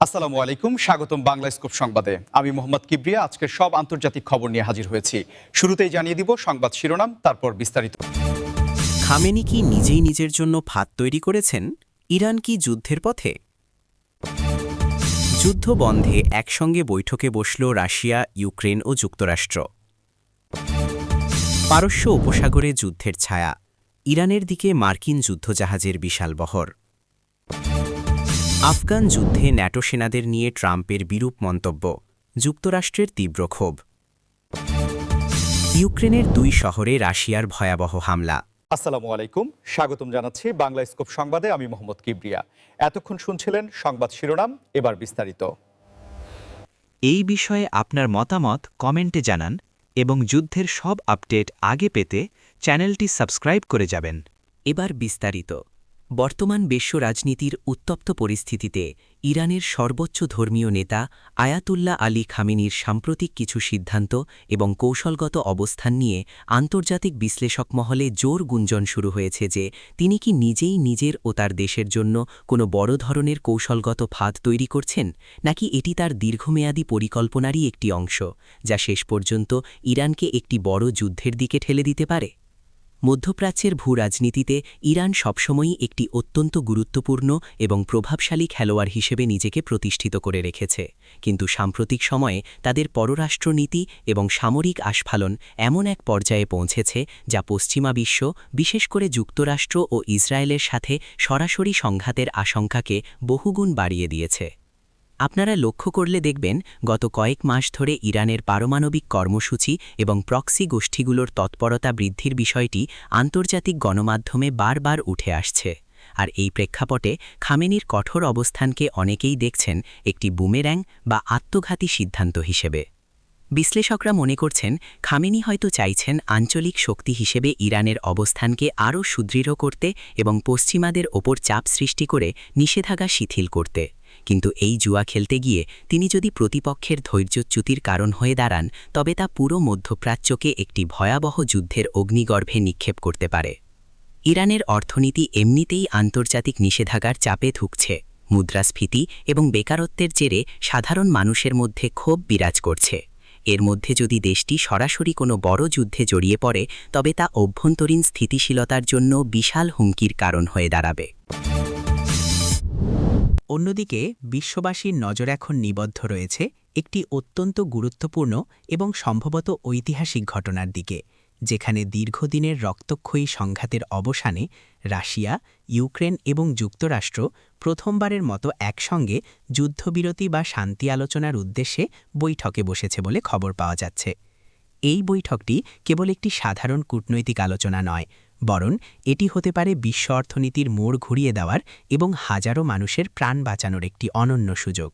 আসসালামু আলাইকুম, স্বাগতম বাংলা স্কোপ সংবাদে। আমি মোহাম্মদ কিবরিয়া আজকের সব আন্তর্জাতিক খবর নিয়ে হাজির হয়েছি। শুরুতেই জানিয়ে দিব সংবাদ শিরোনাম, তারপর বিস্তারিত। খামেনি কি নিজেই নিজের জন্য ফাঁদ তৈরি করেছেন? ইরান কি যুদ্ধের পথে? যুদ্ধ বন্ধে একসঙ্গে বৈঠকে বসল রাশিয়া, ইউক্রেন ও যুক্তরাষ্ট্র। পারস্য উপসাগরে যুদ্ধের ছায়া। ইরানের দিকে মার্কিন যুদ্ধজাহাজের বিশাল বহর। আফগান যুদ্ধে ন্যাটো সেনাদের নিয়ে ট্রাম্পের বিরূপ মন্তব্য যুক্তরাষ্ট্রের তীব্র ক্ষোভ। ইউক্রেনের দুই শহরে রাশিয়ার ভয়াবহ হামলা। আসসালামু আলাইকুম স্বাগতম জানাচ্ছি বাংলা স্কোপ সংবাদে আমি মোহাম্মদ কিবরিয়া। এতক্ষণ শুনছিলেন সংবাদ শিরোনাম এবার বিস্তারিত। এই বিষয়ে আপনার মতামত কমেন্টে জানান এবং যুদ্ধের সব আপডেট আগে পেতে চ্যানেলটি সাবস্ক্রাইব করে যাবেন। এবার বিস্তারিত। বর্তমান বিশ্ব রাজনীতির উত্তপ্ত পরিস্থিতিতে ইরানের সর্বোচ্চ ধর্মীয় নেতা আয়াতুল্লাহ আলী খামিনির সাম্প্রতিক কিছু সিদ্ধান্ত এবং কৌশলগত অবস্থান নিয়ে আন্তর্জাতিক বিশ্লেষক মহলে জোর গুঞ্জন শুরু হয়েছে যে তিনি কি নিজেই নিজের ও তার দেশের জন্য কোনো বড় ধরনের কৌশলগত ফাঁদ তৈরি করছেন, নাকি এটি তার দীর্ঘমেয়াদী পরিকল্পনারই একটি অংশ, যা শেষ পর্যন্ত ইরানকে একটি বড় যুদ্ধের দিকে ঠেলে দিতে পারে? মধ্যপ্রাচ্যের ভূ রাজনীতিতে ইরান সবসময়ই একটি অত্যন্ত গুরুত্বপূর্ণ এবং প্রভাবশালী খেলোয়াড় হিসেবে নিজেকে প্রতিষ্ঠিত করে রেখেছে। কিন্তু সাম্প্রতিক সময়ে তাদের পররাষ্ট্রনীতি এবং সামরিক আস্ফালন এমন এক পর্যায়ে পৌঁছেছে যা পশ্চিমা বিশ্ব, বিশেষ করে যুক্তরাষ্ট্র ও ইসরায়েলের সাথে সরাসরি সংঘাতের আশঙ্কাকে বহুগুণ বাড়িয়ে দিয়েছে। আপনারা লক্ষ্য করলে দেখবেন, গত কয়েক মাস ধরে ইরানের পারমাণবিক কর্মসূচি এবং প্রক্সি গোষ্ঠীগুলোর তৎপরতা বৃদ্ধির বিষয়টি আন্তর্জাতিক গণমাধ্যমে বারবার উঠে আসছে। আর এই প্রেক্ষাপটে খামেনির কঠোর অবস্থানকে অনেকেই দেখছেন একটি বুমের্যাং বা আত্মঘাতী সিদ্ধান্ত হিসেবে। বিশ্লেষকরা মনে করছেন, খামেনি হয়তো চাইছেন আঞ্চলিক শক্তি হিসেবে ইরানের অবস্থানকে আরও সুদৃঢ় করতে এবং পশ্চিমাদের ওপর চাপ সৃষ্টি করে নিষেধাজ্ঞা শিথিল করতে। কিন্তু এই জুয়া খেলতে গিয়ে তিনি যদি প্রতিপক্ষের ধৈর্যচ্যুতির কারণ হয়ে দাঁড়ান, তবে তা পুরো মধ্যপ্রাচ্যকে একটি ভয়াবহ যুদ্ধের অগ্নিগর্ভে নিক্ষেপ করতে পারে। ইরানের অর্থনীতি এমনিতেই আন্তর্জাতিক নিষেধাজ্ঞার চাপে ধুকছে। মুদ্রাস্ফীতি এবং বেকারত্বের জেরে সাধারণ মানুষের মধ্যে ক্ষোভ বিরাজ করছে। এর মধ্যে যদি দেশটি সরাসরি কোনো বড় যুদ্ধে জড়িয়ে পড়ে, তবে তা অভ্যন্তরীণ স্থিতিশীলতার জন্য বিশাল হুমকির কারণ হয়ে দাঁড়াবে। অন্যদিকে, বিশ্ববাসীর নজর এখন নিবদ্ধ রয়েছে একটি অত্যন্ত গুরুত্বপূর্ণ এবং সম্ভবত ঐতিহাসিক ঘটনার দিকে, যেখানে দীর্ঘদিনের রক্তক্ষয়ী সংঘাতের অবসানে রাশিয়া, ইউক্রেন এবং যুক্তরাষ্ট্র প্রথমবারের মতো একসঙ্গে যুদ্ধবিরতি বা শান্তি আলোচনার উদ্দেশ্যে বৈঠকে বসেছে বলে খবর পাওয়া যাচ্ছে। এই বৈঠকটি কেবল একটি সাধারণ কূটনৈতিক আলোচনা নয় বরং এটি হতে পারে বিশ্ব অর্থনীতির মোড় ঘুরিয়ে দেওয়ার এবং হাজারো মানুষের প্রাণ বাঁচানোর একটি অনন্য সুযোগ।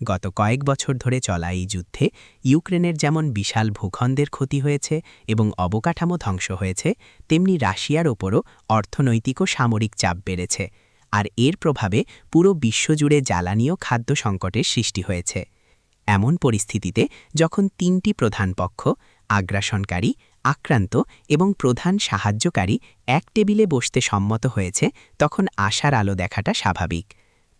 গত কয়েক বছর ধরে চলা এই যুদ্ধে ইউক্রেনের যেমন বিশাল ভূখণ্ডের ক্ষতি হয়েছে এবং অবকাঠামো ধ্বংস হয়েছে, তেমনি রাশিয়ার ওপরও অর্থনৈতিক ও সামরিক চাপ বেড়েছে আর এর প্রভাবে পুরো বিশ্বজুড়ে জ্বালানি ও খাদ্য সংকটের সৃষ্টি হয়েছে। এমন পরিস্থিতিতে যখন তিনটি প্রধান পক্ষ, আগ্রাসনকারী আক্রান্ত এবং প্রধান সাহায্যকারী এক টেবিলে বসতে সম্মত হয়েছে, তখন আশার আলো দেখাটা স্বাভাবিক।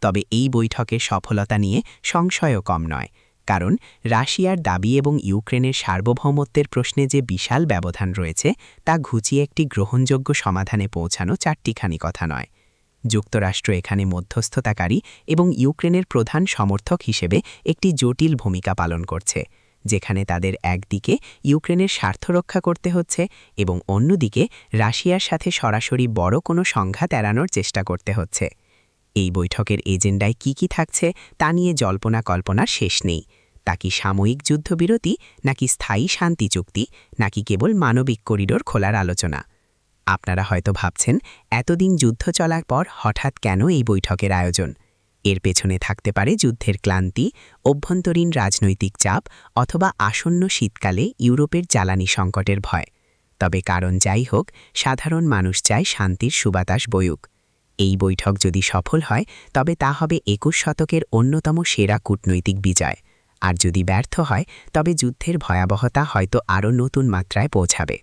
তবে এই বৈঠকের সফলতা নিয়ে সংশয়ও কম নয়, কারণ রাশিয়ার দাবি এবং ইউক্রেনের সার্বভৌমত্বের প্রশ্নে যে বিশাল ব্যবধান রয়েছে, তা ঘুচিয়ে একটি গ্রহণযোগ্য সমাধানে পৌঁছানো চারটিখানি কথা নয়। যুক্তরাষ্ট্র এখানে মধ্যস্থতাকারী এবং ইউক্রেনের প্রধান সমর্থক হিসেবে একটি জটিল ভূমিকা পালন করছে। যেখানে তাদের একদিকে ইউক্রেনের স্বার্থ রক্ষা করতে হচ্ছে এবং অন্যদিকে রাশিয়ার সাথে সরাসরি বড় কোনো সংঘাত এড়ানোর চেষ্টা করতে হচ্ছে। এই বৈঠকের এজেন্ডায় কি কি থাকছে তা নিয়ে জল্পনা কল্পনার শেষ নেই। তা কি সাময়িক যুদ্ধবিরতি, নাকি স্থায়ী শান্তি চুক্তি, নাকি কেবল মানবিক করিডোর খোলার আলোচনা? আপনারা হয়তো ভাবছেন, এতদিন যুদ্ধ চলার পর হঠাৎ কেন এই বৈঠকের আয়োজন? এর পেছনে থাকতে পারে যুদ্ধের ক্লান্তি, অভ্যন্তরীণ রাজনৈতিক চাপ অথবা আসন্ন শীতকালে ইউরোপের জ্বালানি সংকটের ভয়। তবে কারণ যাই হোক, সাধারণ মানুষ চায় শান্তির সুবাতাস বয়ুক। এই বৈঠক যদি সফল হয়, তবে তা হবে একুশ শতকের অন্যতম সেরা কূটনৈতিক বিজয়। আর যদি ব্যর্থ হয়, তবে যুদ্ধের ভয়াবহতা হয়তো আরও নতুন মাত্রায় পৌঁছাবে।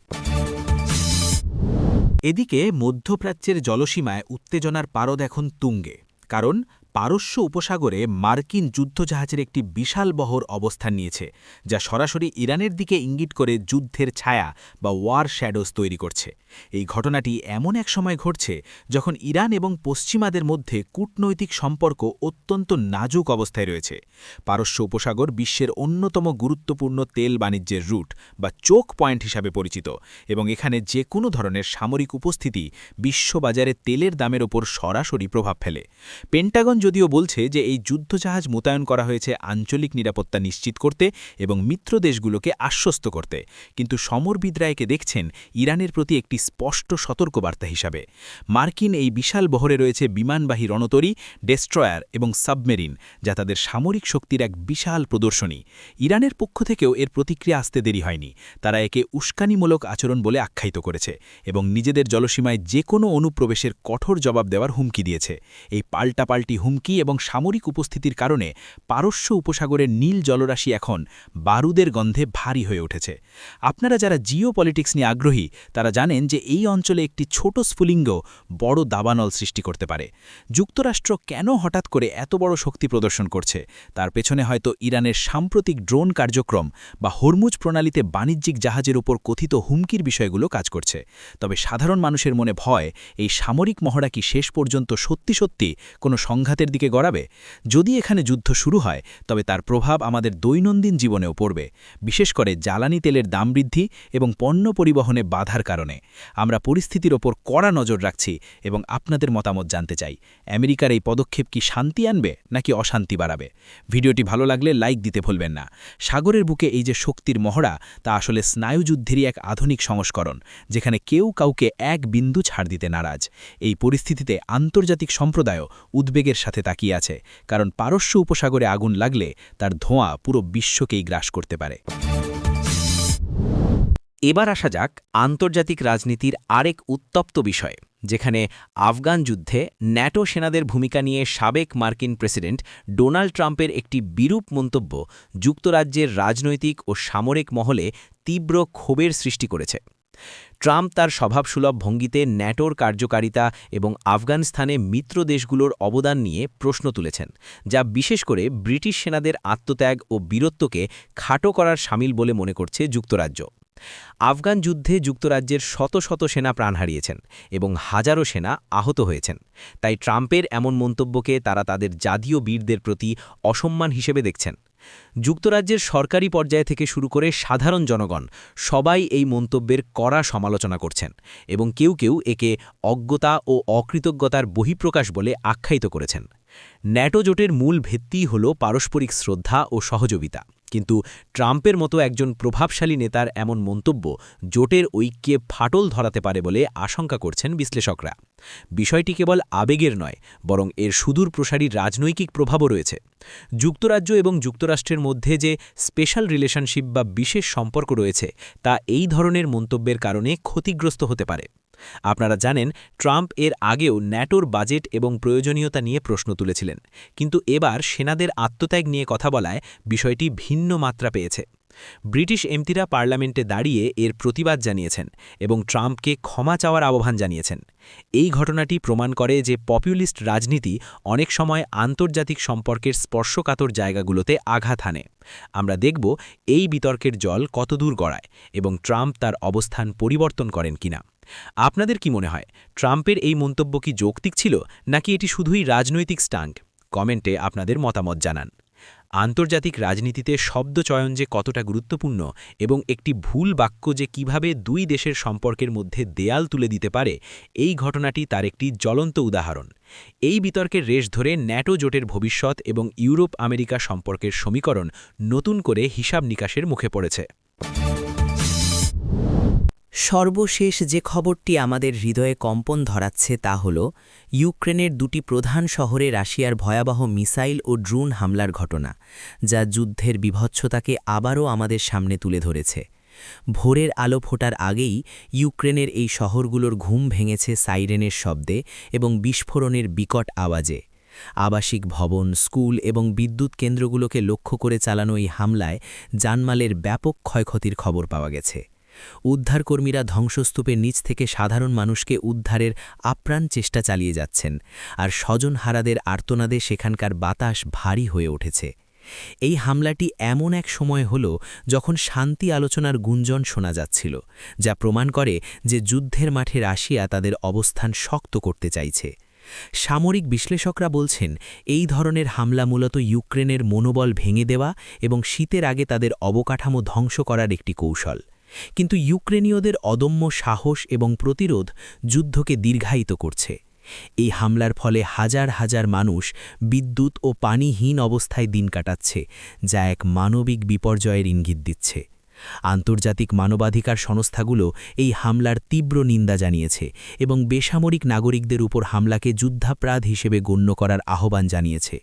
এদিকে মধ্যপ্রাচ্যের জলসীমায় উত্তেজনার পারদ এখন তুঙ্গে, কারণ পারস্য উপসাগরে মার্কিন যুদ্ধজাহাজের একটি বিশাল বহর অবস্থান নিয়েছে, যা সরাসরি ইরানের দিকে ইঙ্গিত করে যুদ্ধের ছায়া বা ওয়ার শ্যাডোস তৈরি করছে। এই ঘটনাটি এমন এক সময় ঘটছে যখন ইরান এবং পশ্চিমাদের মধ্যে কূটনৈতিক সম্পর্ক অত্যন্ত নাজুক অবস্থায় রয়েছে। পারস্য উপসাগর বিশ্বের অন্যতম গুরুত্বপূর্ণ তেল বাণিজ্যের রুট বা চোখ পয়েন্ট হিসাবে পরিচিত এবং এখানে যে কোনো ধরনের সামরিক উপস্থিতি বিশ্ববাজারে তেলের দামের ওপর সরাসরি প্রভাব ফেলে। পেন্টাগন যদিও বলছে যে এই যুদ্ধজাহাজ মোতায়েন করা হয়েছে আঞ্চলিক নিরাপত্তা নিশ্চিত করতে এবং মিত্র দেশগুলোকে আশ্বস্ত করতে, কিন্তু সমরবিদরা একে দেখছেন ইরানের প্রতি একটি স্পষ্ট সতর্কবার্তা হিসাবে। মার্কিন এই বিশাল বহরে রয়েছে বিমানবাহী রণতরী, ডেস্ট্রয়ার এবং সাবমেরিন, যা তাদের সামরিক শক্তির এক বিশাল প্রদর্শনী। ইরানের পক্ষ থেকেও এর প্রতিক্রিয়া আসতে দেরি হয়নি। তারা একে উস্কানিমূলক আচরণ বলে আখ্যায়িত করেছে এবং নিজেদের জলসীমায় যে কোনো অনুপ্রবেশের কঠোর জবাব দেওয়ার হুমকি দিয়েছে। এই পাল্টাপাল্টি হুমকি এবং সামরিক উপস্থিতির কারণে পারস্য উপসাগরের নীল জলরাশি এখন বারুদের গন্ধে ভারী হয়ে উঠেছে। আপনারা যারা জিও পলিটিক্স নিয়ে আগ্রহী, তারা জানেন যে এই অঞ্চলে একটি ছোট স্ফুলিঙ্গ বড় দাবানল সৃষ্টি করতে পারে। যুক্তরাষ্ট্র কেন হঠাৎ করে এত বড় শক্তি প্রদর্শন করছে? তার পেছনে হয়তো ইরানের সাম্প্রতিক ড্রোন কার্যক্রম বা হরমুজ প্রণালীতে বাণিজ্যিক জাহাজের উপর কথিত হুমকির বিষয়গুলো কাজ করছে। তবে সাধারণ মানুষের মনে ভয়, এই সামরিক মহড়া কি শেষ পর্যন্ত সত্যি সত্যি কোনো সংঘাতের দিকে গড়াবে? যদি এখানে যুদ্ধ শুরু হয়, তবে তার প্রভাব আমাদের দৈনন্দিন জীবনেও পড়বে। বিশেষ করে জ্বালানি তেলের দাম বৃদ্ধি এবং পণ্য পরিবহনে বাধার কারণে। আমরা পরিস্থিতির ওপর কড়া নজর রাখছি এবং আপনাদের মতামত জানতে চাই। আমেরিকার এই পদক্ষেপ কি শান্তি আনবে নাকি অশান্তি বাড়াবে? ভিডিওটি ভালো লাগলে লাইক দিতে ভুলবেন না। সাগরের বুকে এই যে শক্তির মহড়া, তা আসলে স্নায়ুযুদ্ধেরই এক আধুনিক সংস্করণ, যেখানে কেউ কাউকে এক বিন্দু ছাড় দিতে নারাজ। এই পরিস্থিতিতে আন্তর্জাতিক সম্প্রদায়ও উদ্বেগের সাথে তাকিয়ে আছে, কারণ পারস্য উপসাগরে আগুন লাগলে তার ধোঁয়া পুরো বিশ্বকেই গ্রাস করতে পারে। এবার আসা যাক আন্তর্জাতিক রাজনীতির আরেক উত্তপ্ত বিষয়, যেখানে আফগান যুদ্ধে ন্যাটো সেনাদের ভূমিকা নিয়ে সাবেক মার্কিন প্রেসিডেন্ট ডোনাল্ড ট্রাম্পের একটি বিরূপ মন্তব্য যুক্তরাজ্যের রাজনৈতিক ও সামরিক মহলে তীব্র ক্ষোভের সৃষ্টি করেছে। ট্রাম্প তার স্বভাবসুলভ ভঙ্গিতে ন্যাটোর কার্যকারিতা এবং আফগানিস্তানে মিত্র দেশগুলোর অবদান নিয়ে প্রশ্ন তুলেছেন, যা বিশেষ করে ব্রিটিশ সেনাদের আত্মত্যাগ ও বীরত্বকে খাটো করার সামিল বলে মনে করছে যুক্তরাজ্য। আফগান যুদ্ধে যুক্তরাজ্যের শত শত সেনা প্রাণ হারিয়েছেন এবং হাজারো সেনা আহত হয়েছেন। তাই ট্রাম্পের এমন মন্তব্যকে তারা তাদের জাতীয় বীরদের প্রতি অসম্মান হিসেবে দেখছেন। যুক্তরাজ্যের সরকারি পর্যায় থেকে শুরু করে সাধারণ জনগণ সবাই এই মন্তব্যের কড়া সমালোচনা করছেন এবং কেউ কেউ একে অজ্ঞতা ও অকৃতজ্ঞতার বহিঃপ্রকাশ বলে আখ্যায়িত করেছেন। ন্যাটো জোটের মূল ভিত্তিই হল পারস্পরিক শ্রদ্ধা ও সহযোগিতা। কিন্তু ট্রাম্পের মতো একজন প্রভাবশালী নেতার এমন মন্তব্য জোটের ঐক্যে ফাটল ধরাতে পারে বলে আশঙ্কা করছেন বিশ্লেষকরা। বিষয়টি কেবল আবেগের নয়, বরং এর সুদূর প্রসারী রাজনৈতিক প্রভাবও রয়েছে। যুক্তরাজ্য এবং যুক্তরাষ্ট্রের মধ্যে যে স্পেশাল রিলেশনশিপ বা বিশেষ সম্পর্ক রয়েছে, তা এই ধরনের মন্তব্যের কারণে ক্ষতিগ্রস্ত হতে পারে। আপনারা জানেন, ট্রাম্প এর আগেও ন্যাটোর বাজেট এবং প্রয়োজনীয়তা নিয়ে প্রশ্ন তুলেছিলেন। কিন্তু এবার সেনাদের আত্মত্যাগ নিয়ে কথা বলায় বিষয়টি ভিন্ন মাত্রা পেয়েছে। ব্রিটিশ এমপিরা পার্লামেন্টে দাঁড়িয়ে এর প্রতিবাদ জানিয়েছেন এবং ট্রাম্পকে ক্ষমা চাওয়ার আহ্বান জানিয়েছেন। এই ঘটনাটি প্রমাণ করে যে পপুলিস্ট রাজনীতি অনেক সময় আন্তর্জাতিক সম্পর্কের স্পর্শকাতর জায়গাগুলোতে আঘাত হানে। আমরা দেখব এই বিতর্কের জল কতদূর গড়ায় এবং ট্রাম্প তার অবস্থান পরিবর্তন করেন কিনা। আপনাদের কি মনে হয়, ট্রাম্পের এই মন্তব্য কি যৌক্তিক ছিল, নাকি এটি শুধুই রাজনৈতিক স্টাঙ্ক? কমেন্টে আপনাদের মতামত জানান। আন্তর্জাতিক রাজনীতিতে শব্দচয়ন যে কতটা গুরুত্বপূর্ণ এবং একটি ভুল বাক্য যে কীভাবে দুই দেশের সম্পর্কের মধ্যে দেয়াল তুলে দিতে পারে, এই ঘটনাটি তার একটি জ্বলন্ত উদাহরণ। এই বিতর্কের রেশ ধরে ন্যাটো জোটের ভবিষ্যৎ এবং ইউরোপ আমেরিকা সম্পর্কের সমীকরণ নতুন করে হিসাব নিকাশের মুখে পড়েছে। সর্বশেষ যে খবরটি আমাদের হৃদয়ে কম্পন ধরাচ্ছে তা হল, ইউক্রেনের দুটি প্রধান শহরে রাশিয়ার ভয়াবহ মিসাইল ও ড্রোন হামলার ঘটনা, যা যুদ্ধের বিভৎসতাকে আবারও আমাদের সামনে তুলে ধরেছে। ভোরের আলো ফোটার আগেই ইউক্রেনের এই শহরগুলোর ঘুম ভেঙেছে সাইরেনের শব্দে এবং বিস্ফোরণের বিকট আওয়াজে। আবাসিক ভবন, স্কুল এবং বিদ্যুৎ কেন্দ্রগুলোকে লক্ষ্য করে চালানো এই হামলায় জানমালের ব্যাপক ক্ষয়ক্ষতির খবর পাওয়া গেছে। উদ্ধারকর্মীরা ধ্বংসস্তূপের নিচ থেকে সাধারণ মানুষকে উদ্ধারের আপ্রাণ চেষ্টা চালিয়ে যাচ্ছেন, আর স্বজনহারাদের আর্তনাদে সেখানকার বাতাস ভারী হয়ে উঠেছে। এই হামলাটি এমন এক সময় হল যখন শান্তি আলোচনার গুঞ্জন শোনা যাচ্ছিল, যা প্রমাণ করে যে যুদ্ধের মাঠে রাশিয়া তাদের অবস্থান শক্ত করতে চাইছে। সামরিক বিশ্লেষকরা বলছেন, এই ধরনের হামলা মূলত ইউক্রেনের মনোবল ভেঙে দেওয়া এবং শীতের আগে তাদের অবকাঠামো ধ্বংস করার একটি কৌশল। কিন্তু ইউক্রেনীয়দের অদম্য সাহস এবং প্রতিরোধ যুদ্ধকে দীর্ঘায়িত করছে। এই হামলার ফলে হাজার হাজার মানুষ বিদ্যুৎ ও পানিহীন অবস্থায় দিন কাটাচ্ছে, যা এক মানবিক বিপর্যয়ের ইঙ্গিত দিচ্ছে। আন্তর্জাতিক মানবাধিকার সংস্থাগুলো এই হামলার তীব্র নিন্দা জানিয়েছে এবং বেসামরিক নাগরিকদের উপর হামলাকে যুদ্ধাপরাধ হিসেবে গণ্য করার আহ্বান জানিয়েছে।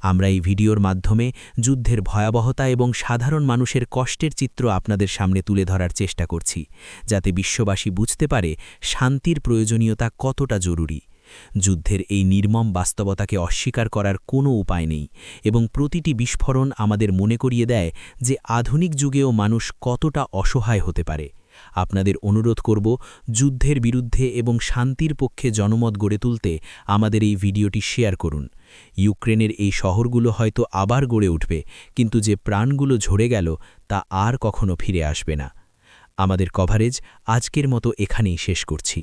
আমরা এই ভিডিওর মাধ্যমে যুদ্ধের ভয়াবহতা এবং সাধারণ মানুষের কষ্টের চিত্র আপনাদের সামনে তুলে ধরার চেষ্টা করছি, যাতে বিশ্ববাসী বুঝতে পারে শান্তির প্রয়োজনীয়তা কতটা জরুরি। যুদ্ধের এই নির্মম বাস্তবতাকে অস্বীকার করার কোনো উপায় নেই এবং প্রতিটি বিস্ফোরণ আমাদের মনে করিয়ে দেয় যে আধুনিক যুগেও মানুষ কতটা অসহায় হতে পারে। আপনাদের অনুরোধ করব যুদ্ধের বিরুদ্ধে এবং শান্তির পক্ষে জনমত গড়ে তুলতে আমাদের এই ভিডিওটি শেয়ার করুন। ইউক্রেনের এই শহরগুলো হয়তো আবার গড়ে উঠবে, কিন্তু যে প্রাণগুলো ঝরে গেল তা আর কখনো ফিরে আসবে না। আমাদের কভারেজ আজকের মতো এখানেই শেষ করছি।